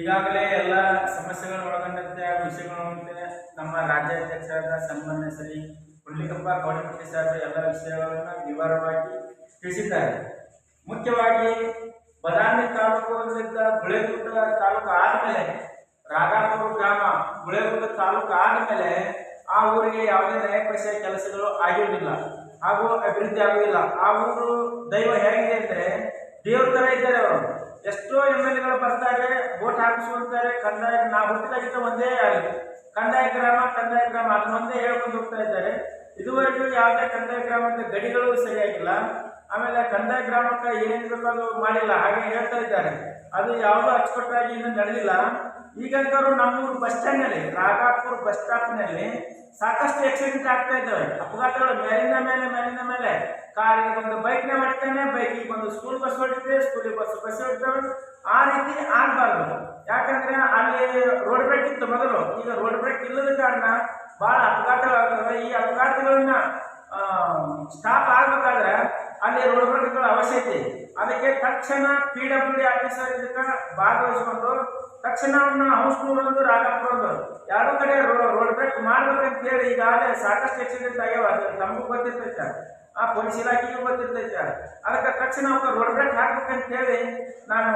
ಈಗಾಗಲೇ ಎಲ್ಲ ಸಮಸ್ಯೆಗಳನ್ನು ಒಳಗೊಂಡಂತೆ ವಿಷಯಗಳು ಒಳಗೊಂಡಂತೆ ನಮ್ಮ ರಾಜ್ಯಾಧ್ಯಕ್ಷರಾದ ಸನ್ಮಾನ್ಯ ಶ್ರೀ ಹುಲ್ಲಿಕಪ್ಪ ಗೌಡಪಟ್ಟಿ ಸಾಹೇಬರು ಎಲ್ಲ ವಿಷಯಗಳನ್ನು ವಿವರವಾಗಿ ತಿಳಿಸಿದ್ದಾರೆ. ಮುಖ್ಯವಾಗಿ ಬದಾಮಿ ತಾಲೂಕಿನಿಂದ ಗುಳೇಗುಡ್ಡ ತಾಲೂಕು ಆದಮೇಲೆ ರಾಘಾಪುರ ಗ್ರಾಮ ಗುಳೇಗುಡ್ಡ ತಾಲೂಕು ಆದಮೇಲೆ ಆ ಊರಿಗೆ ಯಾವುದೇ ನ್ಯಾಯಪರಿಷೆ ಕೆಲಸಗಳು ಆಗಿರುವುದಿಲ್ಲ ಹಾಗೂ ಅಭಿವೃದ್ಧಿ ಆಗುವುದಿಲ್ಲ. ಆ ಊರು ದೈವ ಹೇಗಿದೆ ಅಂದರೆ ದೇವ್ರ ಥರ ಇದ್ದಾರೆ ಅವರು. ಎಷ್ಟೋ ಎಂ ಎಲ್ ಎಗಳು ಬರ್ತಾರೆ ಓಟ್ ಹಾಕಿಸುವಂತಾರೆ, ಕಂದಾಯ ನಾವು ಹುಟ್ಟಿದಾಗಿದ್ದ ಒಂದೇ ಕಂದಾಯ ಗ್ರಾಮ ಕಂದಾಯ ಗ್ರಾಮ ಅದನ್ನೊಂದೇ ಹೇಳ್ಕೊಂಡು ಹೋಗ್ತಾ ಇದ್ದಾರೆ. ಇದುವರೆಗೂ ಯಾವುದೇ ಕಂದಾಯ ಗ್ರಾಮದ ಗಡಿಗಳು ಸರಿಯಾಗಿಲ್ಲ. ಆಮೇಲೆ ಕಂದಾಯ ಗ್ರಾಮಕ್ಕೆ ಏನೇನು ಬೇಕೋ ಅದು ಮಾಡಿಲ್ಲ, ಹಾಗೆ ಹೇಳ್ತಾ ಇದ್ದಾರೆ. ಅದು ಯಾವುದೂ ಅಚ್ಚುಕಟ್ಟಾಗಿ ಇನ್ನೂ ನಡೆದಿಲ್ಲ. ಈಗಂತರೂ ನಮ್ಮೂರು ಬಸ್ ಸ್ಟ್ಯಾಂಡ್ನಲ್ಲಿ, ರಾಘಾಪುರ್ ಬಸ್ ಸ್ಟಾಪ್ನಲ್ಲಿ ಸಾಕಷ್ಟು ಆಕ್ಸಿಡೆಂಟ್ ಆಗ್ತಾ ಇದ್ದಾವೆ. ಅಪಘಾತಗಳು ಮೇಲಿನ ಮೇಲೆ ಮೇಲಿನ ಮೇಲೆ. ಕಾರಿಗೆ ಬಂದು ಬೈಕ್ನ ಹೊಡಿತಾನೆ ಬೈಕಿಗೆ ಬಂದು ಸ್ಕೂಲ್ ಬಸ್ ಹೊಡಿತದೆ ಸ್ಕೂಲಿಗೆ ಬಸ್ ಬಸ್ ಹೊಡಿತವೆ. ಆ ರೀತಿ ಆಗಬಾರ್ದು. ಯಾಕಂದ್ರೆ ಅಲ್ಲಿ ರೋಡ್ ಬ್ರೇಕ್ ಇತ್ತು ಮೊದಲು. ಈಗ ರೋಡ್ ಬ್ರೇಕ್ ಇಲ್ಲದ ಕಾರಣ ಬಹಳ ಅಪಘಾತಗಳಾಗ್ತವೆ. ಈ ಅಪಘಾತಗಳನ್ನ ಸ್ಟಾಪ್ ಆಗ್ಬೇಕಾದ್ರೆ ಅಲ್ಲಿ ರೋಡ್ ಬ್ರೇಕ್ಗಳ ಅವಶ್ಯಕತೆ ಅದಕ್ಕೆ ತಕ್ಷಣ ಪಿ ಡಬ್ಲ್ಯೂ ಡಿ ಆಫೀಸರ್ ಇದಕ್ಕೆ ಭಾಗವಹಿಸಿಕೊಂಡು ತಕ್ಷಣ ಅವನ್ನ ಹೌಸ್ನೂರೊಂದು ರಾಕೊಂಡು ಎರಡು ಕಡೆ ರೋಡ್ ಬ್ರೇಕ್ ಮಾಡ್ಬೇಕಂತ ಹೇಳಿ ಈಗಾಗಲೇ ಸಾಕಷ್ಟು ಆಕ್ಸಿಡೆಂಟ್ ಆಗ್ಯಾವ, ಅದು ನಮಗೂ ಗೊತ್ತಿರ್ತೈತೆ. ಆ ಪೊಲೀಸ್ ಇಲಾಖೆಗೂ ಗೊತ್ತಿರ್ತೈತೆ. ಅದಕ್ಕೆ ತಕ್ಷಣ ಅವ್ಕ ರೋಡ್ ಬ್ರೇಕ್ ಹಾಕ್ಬೇಕಂತ ಹೇಳಿ ನಾನು